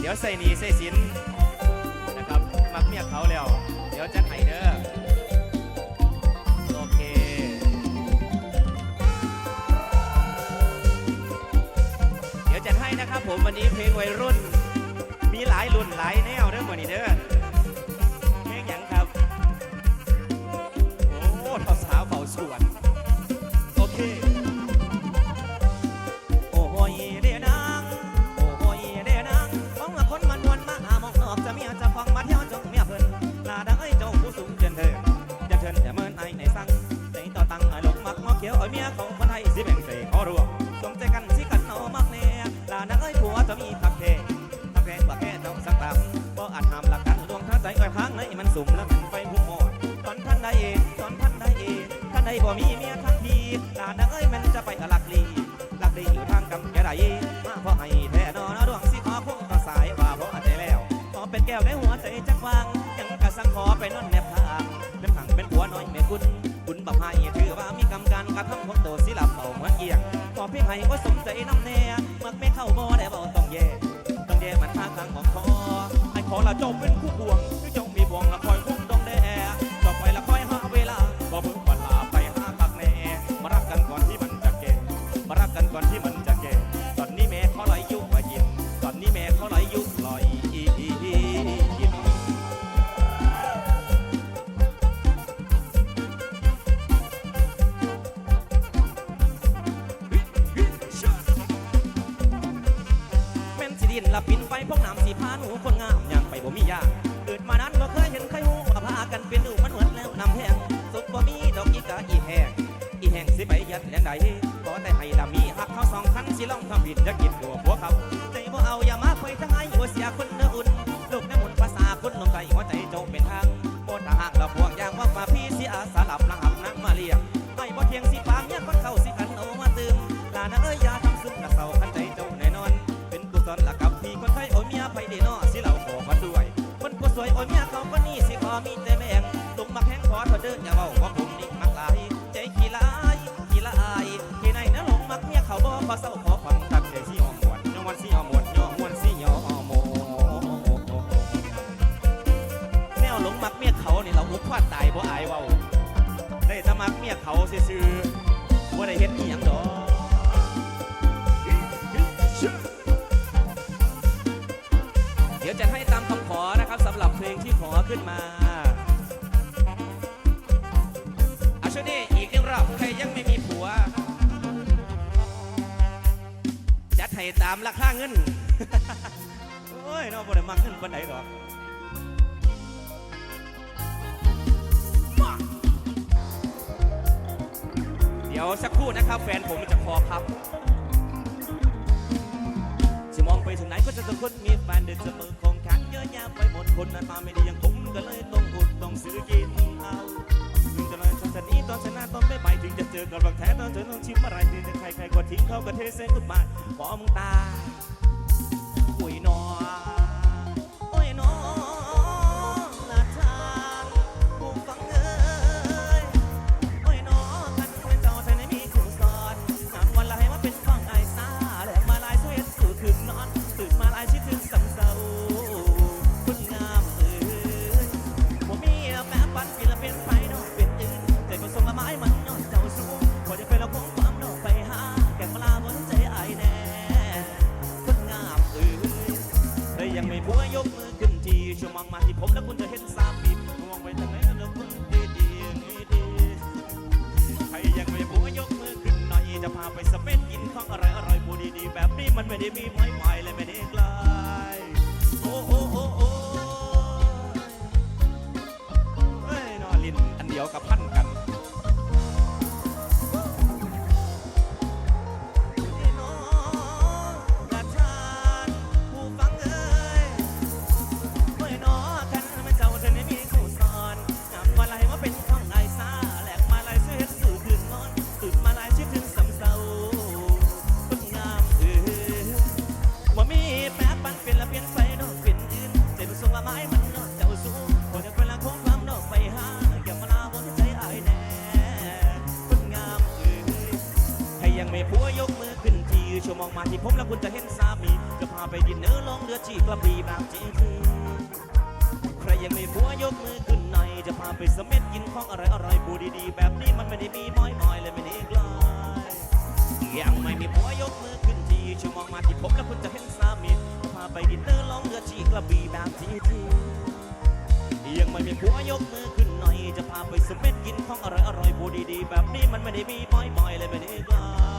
เดี๋ยวใส่หนีใส่สินนะครับ มักเมียเขาแล้ว เดี๋ยวจะให้เด้อโอเค เดี๋ยวจัดให้นะครับผมวันนี้เพลงวัยรุ่น มีหลายรุ่นหลายแนวเด้อวันนี้เด้อ มันสุ่มล้วมันไปหุ่มหมดตอนท่านใดเองตอนท่านใดเองท่านใดบ่มีเมียทั้งทีลาดังเอ้ยมันจะไปอลักลีลักดีอยู่ทางกำแก่ไรมาเพราะให้แท้นอนดวงสิขอคงต่อสายว่าเพราะใจแล้วขอเป็นแก้วในหัวใจจักวางยังกะสังขอไปนอนแนบทางเป็นผังเป็นผัวน้อยแม่คุณคุณบักให้ถือว่ามีกรรมการกระทำคนโตสิลับเอาเหมือนเอียงขอเพียงให้ก็สมใจน้ำแน่มักไม่เข้าบ่ได้บ่ต้องแย่ต้องแย่มันท่าทางของคอให้ขอละจบเป็นคู่บ่วง อนที่มันจะแก่ตอนนี้แม่เขาไหลยุว่ายินตอนนี้แม่เขาไหลยุลอยอีอีอียินแม่นสิดินละปินไปพวกน้ำสีพาหนูคนงามย่างไปบ่มียาก ทำบิดจะกินตัวผัวเขาใจบ่เอาอย่ามาคุยทั้งไอ้หัวเสียคนเนื้ออุ่นลูกน้ำมนต์ภาษาคนลงใจหัวใจจงเป็นทางโบนทหารละพวงอย่างว่าฝ่าพี่เสิอาสลับละหับนักมาเรียกไม่บ่เทียงสิปางเนี่ยคนเข้าสิกันเอามาตืมลานะเอ้ยอย่าทำซึมละเศร้าคันใจเจ้าแน่นอน เป็นกุศลละกับพี่คนไทยโอ้เมียไผดีนอสิเราขอมาด้วย คนผู้สวยโอ้เมียเขาคนนี้สิขอมีแต่แมงลงมาแข้งขอเธอเดินอย่า ขอขึ้นมาอาช่วงนี้อีกหนึ่งรอบใครยังไม่มีผัว จัดให้ตามราคาเงิน โอ้ยน้องบ่ได้มักเงินปนไหนหรอกเดี๋ยวสักครู่นะครับ แฟนผมจะคอพับจะมองไปถึงไหนก็จะต้องคนมีแฟนเดินเสมอของ อะแยะไปหมดคนหน้าตาไม่ดีอย่างผมก็เลยต้องอุดต้องซื้อกินเอาถึงจะเลยตอนนี้ตอนชนะตอนไม่ไปถึงจะเจอกับรังแท้ตอนเจอต้องชิมอะไรถึงจะใครใครก็ทิ้งเขาก็เทเส้นกุดบายพอมึงตาย องมาที่ผมแล้วคุณจะเห็นสามปีมองไปทางไหนก็เจอคนดีดีดีใครยังไม่บัวยกมือขึ้นหน่อยจะพาไปสเปนกินของอร่อยอร่อยบูดีดีแบบนี้มันไม่ได้มีไม้ไม้เลยไม่ได้ไกลโอ้โอ้โอ้โอ้เฮ้ยนอลินอันเดียวกับพันกัน มองมาที่ผมแล้วคุณจะเห็นสามีจะพาไปดินเนอร์ลองเรือจีกระบี่แบบจีทีใครยังไม่ผัวยกมือขึ้นหน่อยจะพาไปเสม็ดกินของอร่อยอร่อยบูดีๆ แบบนี้มันไม่ได้มีม้อยมอยเลยไม่ได้กลายยังไม่มีผัวยกมือขึ้นทีช่วยมองมาที่ผมแล้วคุณจะเห็นสามีจะพาไปดินเนอร์ลองเรือจีกระบี่แบบจีทียังไม่มีผัวยกมือขึ้นหน่อยจะพาไปสเม็ดกินของอร่อยอร่อยบูดีๆ แบบนี้มันไม่ได้มีม้อยมอยเลยไม่ได้กลา